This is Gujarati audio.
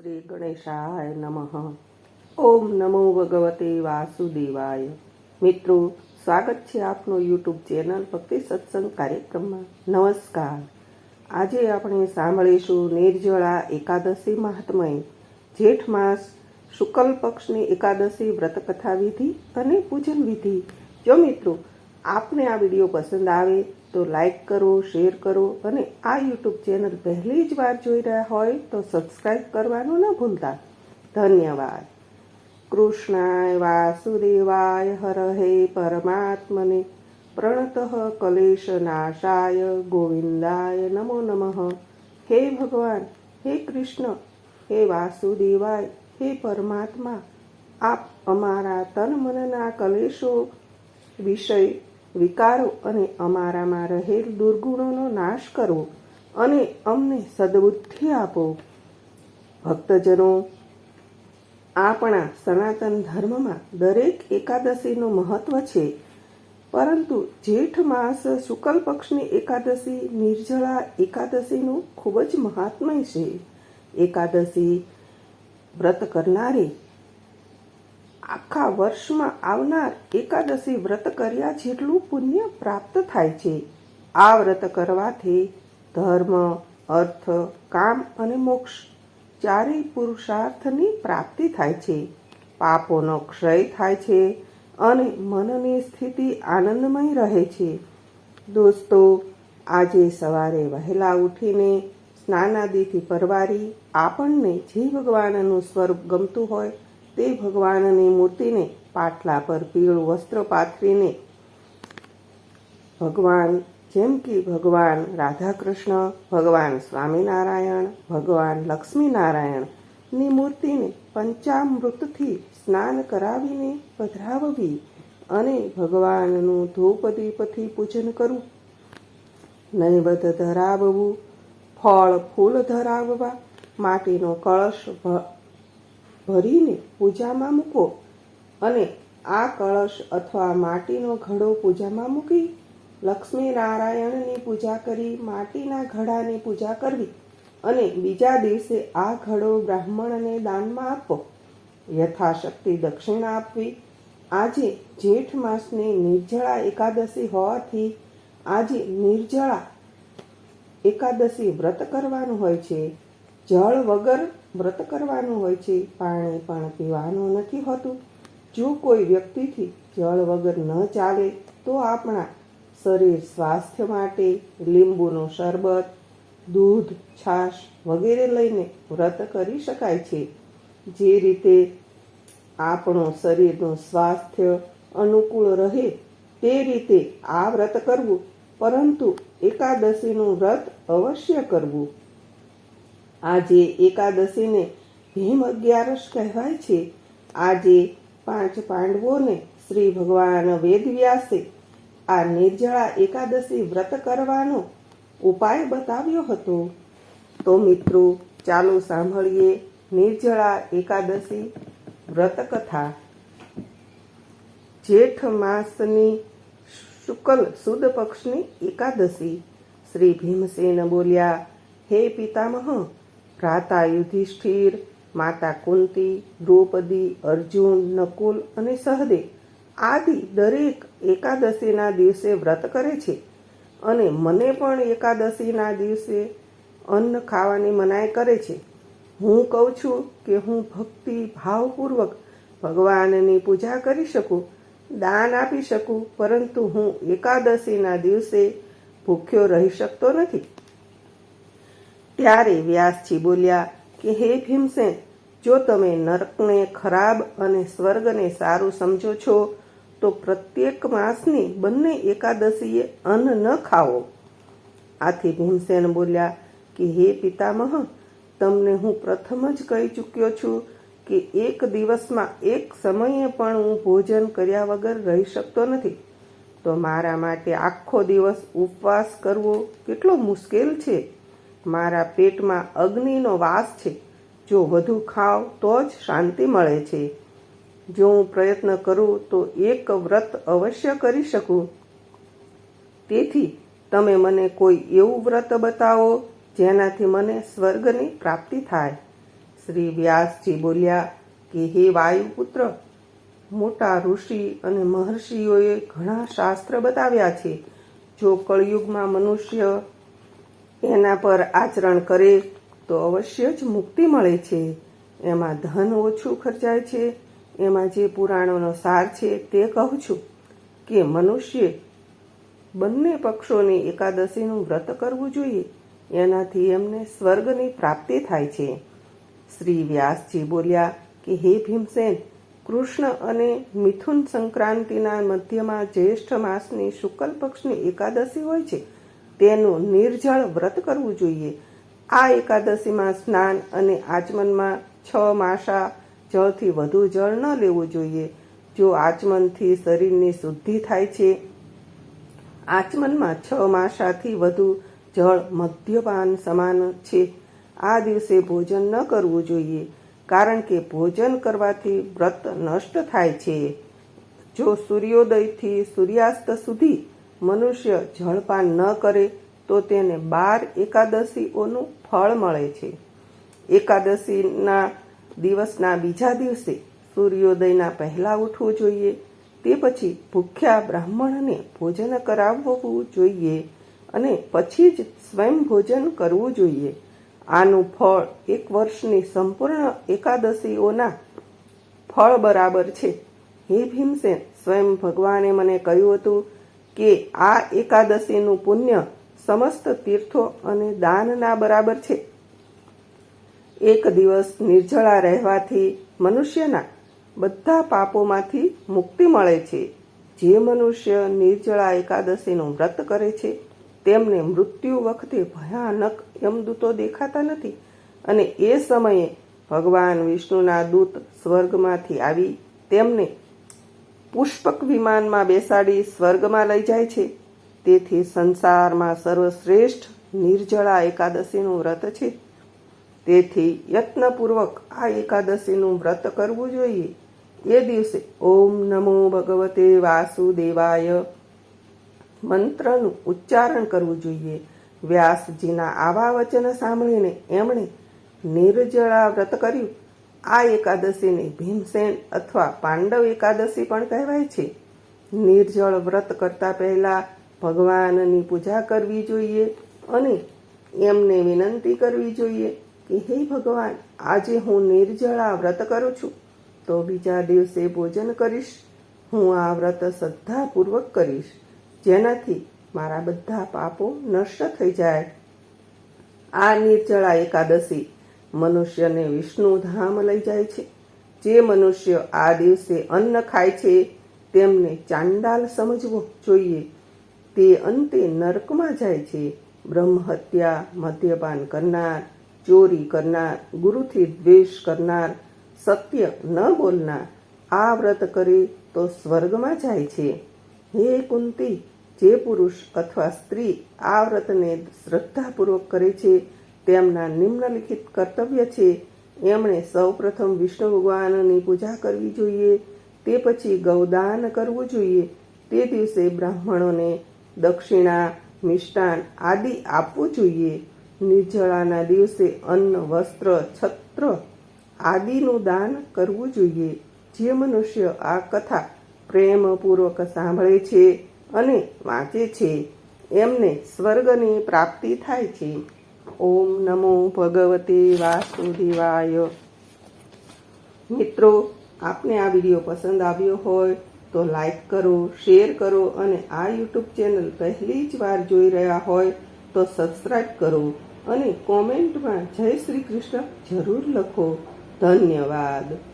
શ્રી ગણેશાય નમઃ ઓમ નમો ભગવતે વાસુદેવાય મિત્રો સ્વાગત છે આપનું યુટ્યુબ ચેનલ ભક્તિ સત્સંગ કાર્યક્રમમાં। નમસ્કાર। આજે આપણે સાંભળીશું નિર્જળા એકાદશી મહાત્મય, જેઠ માસ, શુક્લ પક્ષની એકાદશી વ્રતકથા વિધિ અને પૂજન વિધિ. જો મિત્રો આપને આ વીડિયો પસંદ આવે તો લાઈક કરો, શેર કરો અને આ યુટ્યુબ ચેનલ પહેલી જ વાર જોઈ રહ્યા હોય તો સબસ્ક્રાઈબ કરવાનું ન ભૂલતા. ધન્યવાદ. કૃષ્ણાય વાસુદેવાય હરહે પરમાત્મને. પ્રણત કલેશ નાશાય ગોવિંદાય નમો નમઃ. હે ભગવાન, હે કૃષ્ણ, હે વાસુદેવાય, હે પરમાત્મા. આપ અમારા તન મનના કલેશો વિષય વિકારો અને અમારામાં રહેલ દુર્ગુણોનો નાશ કરવો અને અમને સદબુદ્ધિ આપો. ભક્તજનો, આપણા સનાતન ધર્મમાં દરેક એકાદશીનું મહત્વ છે, પરંતુ જેઠ માસ શુક્લ પક્ષની એકાદશી, નિર્જળા એકાદશીનું ખૂબ જ મહાત્મય છે. એકાદશી વ્રત કરનારે આખા વર્ષમાં આવનાર એકાદશી વ્રત કર્યા જેટલું પુણ્ય પ્રાપ્ત થાય છે. આ વ્રત કરવાથી ધર્મ, અર્થ, કામ અને મોક્ષ ચારેય પુરુષાર્થની પ્રાપ્તિ થાય છે. પાપોનો ક્ષય થાય છે અને મનની સ્થિતિ આનંદમય રહે છે. દોસ્તો, આજે સવારે વહેલા ઉઠીને સ્નાનાદિથી પરવારી આપણને જે ભગવાનનું સ્વરૂપ ગમતું હોય તે ભગવાનની મૂર્તિને પાટલા પર પીળું વસ્ત્ર પાથરીને ભગવાન, જેમ કે ભગવાન રાધા કૃષ્ણ ભગવાન સ્વામિનારાયણ, ભગવાન લક્ષ્મીનારાયણની મૂર્તિને પંચામૃતથી સ્નાન કરાવીને પધરાવવી અને ભગવાનનું ધૂપ દીપથી પૂજન કરવું. નૈવત ધરાવવું, ફળ ફૂલ ધરાવવા માટીનો કળશ ભરીને પૂજામાં મૂકો અને આ કળશ અથવા માટીનો ઘડો પૂજામાં મૂકી લક્ષ્મી નારાયણની પૂજા કરી, માટીના ઘડાની પૂજા કરવી અને બીજા દિવસે આ ઘડો બ્રાહ્મણને દાનમાં આપો. યથાશક્તિ દક્ષિણા આપવી. આજે જેઠ માસની નિર્જળા એકાદશી હોવાથી આજે નિર્જળા એકાદશી વ્રત કરવાનું હોય છે. જળ વગર વ્રત કરવાનું હોય છે, પાણી પણ પીવાનું નથી હોતું. જો કોઈ વ્યક્તિથી જળ વગર ન ચાલે, તો આપણા શરીર સ્વાસ્થ્ય માટે લીંબુનું શરબત, દૂધ, છાશ વગેરે લઈને વ્રત કરી શકાય છે. જે રીતે આપણું શરીરનું સ્વાસ્થ્ય અનુકૂળ રહે, તે રીતે આ વ્રત કરવું, પરંતુ એકાદશીનું વ્રત અવશ્ય કરવું. આજે એકાદશીને ભીમ અગિયારસ કહેવાય છે. આજે પાંચ પાંડવોને શ્રી ભગવાન વેદવ્યાસે આ નિર્જળા એકાદશી વ્રત કરવાનો ઉપાય બતાવ્યો હતો. તો મિત્રો, ચાલો સાંભળીએ નિર્જળા એકાદશી વ્રત કથા. જેઠ માસની શુક્લ સુદ પક્ષની એકાદશી. શ્રી ભીમસેન બોલ્યા, હે પિતામહ ભ્રાતા યુધિષ્ઠિર માતા કુંતી, દ્રૌપદી, અર્જુન, નકુલ અને સહદેવ આદિ દરેક એકાદશીના દિવસે વ્રત કરે છે. અને મને પણ એકાદશીના દિવસે અન્ન ખાવાની મનાઈ કરે છે. હું કહું છું કે હું ભક્તિ ભાવપૂર્વક ભગવાનની પૂજા કરી શકું, દાન આપી શકું, પરંતુ હું એકાદશીના દિવસે ભૂખ્યો રહી શકતો નથી. ત્યારે વ્યાસજી બોલ્યા કે, હે ભીમસેન, જો તમે નરકને ખરાબ અને સ્વર્ગને સારું સમજો છો, તો પ્રત્યેક માસની બંને એકાદશીએ અન્ન ન ખાઓ. આથી ભીમસેન બોલ્યા કે, હે પિતામહ, તમને હું પ્રથમ જ કહી ચૂક્યો છું કે એક દિવસમાં એક સમયે પણ હું ભોજન કર્યા વગર રહી શકતો નથી. તો મારા માટે આખો દિવસ ઉપવાસ કરવો કેટલો મુશ્કેલ છે. મારા પેટમાં અગ્નિનો વાસ છે. જો વધુ ખાવ તો જ શાંતિ મળે છે. જો હું પ્રયત્ન કરું તો એક વ્રત અવશ્ય કરી શકું. તેથી તમે મને કોઈ એવું વ્રત બતાવો જેનાથી મને સ્વર્ગની પ્રાપ્તિ થાય. શ્રી વ્યાસજી બોલ્યા કે, હે વાયુપુત્ર, મોટા ઋષિ અને મહર્ષિઓએ ઘણા શાસ્ત્ર બતાવ્યા છે. જો કળયુગમાં મનુષ્ય એના પર આચરણ કરે તો અવશ્ય જ મુક્તિ મળે છે. એમાં ધન ઓછું ખર્ચાય છે. એમાં જે પુરાણોનો સાર છે તે કહું છું કે મનુષ્ય બંને પક્ષોની એકાદશીનું વ્રત કરવું જોઈએ. એનાથી એમને સ્વર્ગની પ્રાપ્તિ થાય છે. શ્રી વ્યાસજી બોલ્યા કે, હે ભીમસેન, કૃષ્ણ અને મિથુન સંક્રાંતિના મધ્યમાં જ્યેષ્ઠ માસની શુક્લ પક્ષની એકાદશી હોય છે. તેનું નિર્જળ વ્રત કરવું જોઈએ. આ એકાદશીમાં સ્નાન અને આચમનમાં છ માસા જળથી વધુ જળ ન લેવું જોઈએ. જો આચમનથી શરીરની શુદ્ધિ થાય છે, આચમનમાં છ માસાથી વધુ જળ મદ્યપાન સમાન છે. આ દિવસે ભોજન ન કરવું જોઈએ, કારણ કે ભોજન કરવાથી વ્રત નષ્ટ થાય છે. જો સૂર્યોદયથી સૂર્યાસ્ત સુધી મનુષ્ય જળપાન ન કરે તો તેને બાર એકાદશીઓનું ફળ મળે છે. એકાદશીના દિવસના બીજા દિવસે સૂર્યોદયના પહેલા ઉઠવું જોઈએ. તે પછી ભૂખ્યા બ્રાહ્મણને ભોજન કરાવવું જોઈએ અને પછી જ સ્વયં ભોજન કરવું જોઈએ. આનું ફળ એક વર્ષની સંપૂર્ણ એકાદશીઓના ફળ બરાબર છે. હે ભીમસેન, સ્વયં ભગવાને મને કહ્યું હતું કે આ એકાદશીનું પુણ્ય સમસ્ત તીર્થો અને દાનના બરાબર છે. એક દિવસ નિર્જળા રહેવાથી મનુષ્યના બધા પાપોમાંથી મુક્તિ મળે છે. જે મનુષ્ય નિર્જળા એકાદશીનું વ્રત કરે છે, તેમને મૃત્યુ વખતે ભયાનક યમદૂતો દેખાતા નથી અને એ સમયે ભગવાન વિષ્ણુના દૂત સ્વર્ગમાંથી આવી તેમને પુષ્પક વિમાનમાં બેસાડી સ્વર્ગમાં લઈ જાય છે. તેથી સંસારમાં સર્વશ્રેષ્ઠ નિર્જળા એકાદશીનું વ્રત છે. તેથી યત્નપૂર્વક આ એકાદશીનું વ્રત કરવું જોઈએ. એ દિવસે ઓમ નમો ભગવતે વાસુદેવાય. મંત્રનું ઉચ્ચારણ કરવું જોઈએ. વ્યાસજીના આવા વચન સાંભળીને એમણે નિર્જળા વ્રત કર્યું. આ એકાદશીને ભીમસેન અથવા પાંડવ એકાદશી પણ કહેવાય છે. નિર્જળ વ્રત કરતા પહેલા ભગવાનની પૂજા કરવી જોઈએ અને એમને વિનંતી કરવી જોઈએ કે હે ભગવાન, આજે હું નિર્જળા વ્રત કરું છું, તો બીજા દિવસે ભોજન કરીશ. હું આ વ્રત શ્રદ્ધાપૂર્વક કરીશ, જેનાથી મારા બધા પાપો નષ્ટ થઈ જાય. આ નિર્જળા એકાદશી મનુષ્યને વિષ્ણુ ધામ લઈ જાય છે. જે મનુષ્ય આ દિવસે અન્ન ખાય છે, તેમને ચાંડાલ સમજવો જોઈએ. તે અંતે નરકમાં જાય છે. બ્રહ્મહત્યા, મદ્યપાન કરનાર, ચોરી કરનાર, ગુરુથી દ્વેષ કરનાર, સત્ય ન બોલનાર, આ વ્રત કરે તો સ્વર્ગમાં જાય છે. હે કુંતી, જે પુરુષ અથવા સ્ત્રી આ વ્રતને શ્રદ્ધાપૂર્વક કરે છે તેમના નિમ્નલિખિત કર્તવ્ય છે, એમણે સૌપ્રથમ વિષ્ણુ ભગવાનની પૂજા કરવી જોઈએ, તે પછી ગૌદાન કરવું જોઈએ. તે દિવસે બ્રાહ્મણોને દક્ષિણા, મિષ્ટાન આદિ આપવું જોઈએ. નિર્જળાના દિવસે અન્ન, વસ્ત્ર, છત્ર આદિનું દાન કરવું જોઈએ. જે મનુષ્ય આ કથા પ્રેમપૂર્વક સાંભળે છે અને વાંચે છે, એમને સ્વર્ગની પ્રાપ્તિ થાય છે. ઓમ નમો ભગવતે વાસુદેવાય. મિત્રો, આપને આ વીડિયો પસંદ આવ્યો હોય તો લાઈક કરો, શેર કરો અને આ યુટ્યુબ ચેનલ પહેલી જ વાર જોઈ રહ્યા હોય તો સબસ્ક્રાઈબ કરો અને કોમેન્ટમાં જય શ્રી કૃષ્ણ જરૂર લખો. ધન્યવાદ.